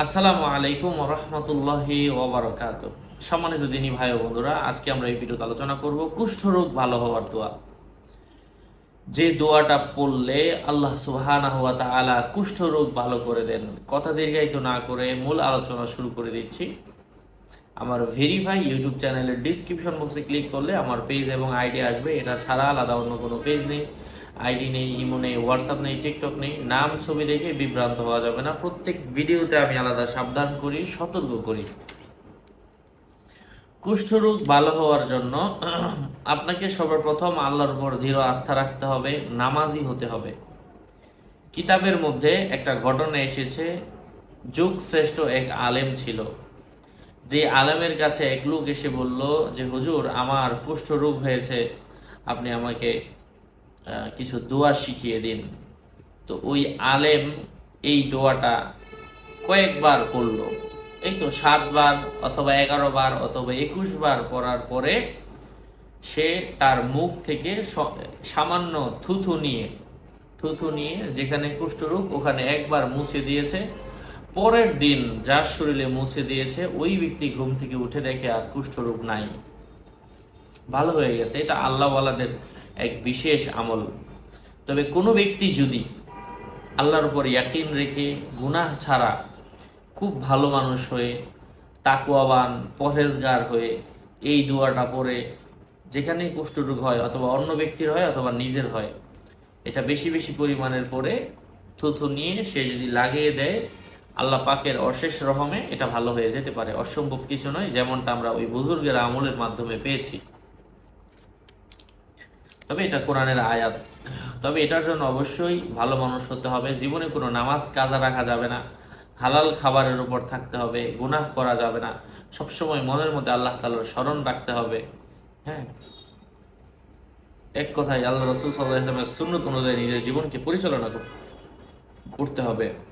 আসসালামু আলাইকুম রহমতুল্লাহি ওবরাকাত সম্মানিত দিনী ভাই ও বন্ধুরা, আজকে আমরা এই ভিডিওতে আলোচনা করব কুষ্ঠরোগ ভালো হওয়ার দোয়া। যে দোয়াটা পড়লে আল্লাহ সুবাহ ওয়া তাআলা কুষ্ঠরোগ ভালো করে দেন। কথা দীর্ঘায়িত না করে মূল আলোচনা শুরু করে দিচ্ছি। আমার ভেরিফাই ইউটিউব চ্যানেলের ডিসক্রিপশন বক্সে ক্লিক করলে আমার পেজ এবং আইডি আসবে। এটা ছাড়া আলাদা অন্য কোনো পেজ নেই। আইডি নেই ইমো নেই হোয়াটসঅ্যাপ নেই টিকটক নেই। নাম, ছবি দেখে বিভ্রান্ত হওয়া যাবে না। প্রত্যেক ভিডিওতে আমি আলাদা সাবধান করি, সতর্ক করি। কুষ্ঠরোগ ভালো হওয়ার জন্য আপনাকে সর্বপ্রথম আল্লাহর উপর দৃঢ় আস্থা রাখতে হবে, নামাজি হতে হবে। কিতাবের মধ্যে একটা ঘটনা এসেছে যুগ শ্রেষ্ঠ এক আলেম ছিল। যে আলেমের কাছে এক লোক এসে বলল যে, হুজুর, আমার কুষ্ঠ রোগ হয়েছে। আপনি আমাকে কিছু দোয়া শিখিয়ে দিন। তো ওই আলেম এই দোয়াটা কয়েকবার করল। এই তো সাতবার অথবা এগারো বার অথবা একুশ বার পড়ার পরে সে তার মুখ থেকে সামান্য থুথু নিয়ে থুথু নিয়ে যেখানে কুষ্ঠরোগ ওখানে একবার মুছে দিয়েছে। পরের দিন যার শরীরে মুছে দিয়েছে, ওই ব্যক্তি ঘুম থেকে উঠে দেখে আর কুষ্ঠরোগ নাই। ভালো হয়ে গেছে, এটা আল্লাহওয়ালাদের এক বিশেষ আমল। তবে কোনো ব্যক্তি যদি আল্লাহর উপর ইয়াকিন রেখে গুনাহ ছাড়া খুব ভালো মানুষ হয়ে তাকুয়াবান পরহেজগার হয়ে এই দোয়াটা পড়ে, যেখানেই কুষ্ঠরোগ হয় অথবা অন্য ব্যক্তির হয় অথবা নিজের হয়, এটা বেশি বেশি পরিমাণের পরে থুথু নিয়ে সে যদি লাগিয়ে দেয় আল্লাহ পাকের অশেষ রহমে এটা ভালো হয়ে যেতে পারে। অসম্ভব কিছু নয়, যেমনটা আমরা ওই বুজুর্গের আমলের মাধ্যমে পেয়েছি। তবে এটা কোরআনের আয়াত। তবে এটার জন্য অবশ্যই ভালো মানুষ হতে হবে। জীবনে কোনো নামাজ কাজা রাখা যাবে না। হালাল খাবারের উপর থাকতে হবে, গুনাহ করা যাবে না। সবসময় মনের মধ্যে আল্লাহ তাআলার স্মরণ রাখতে হবে। হ্যাঁ? এক কথায় আল্লাহ রসুল সাল্লাহ ইসলামের সুন্নত অনুযায়ী নিজের জীবনকে পরিচালনা কর- করতে হবে।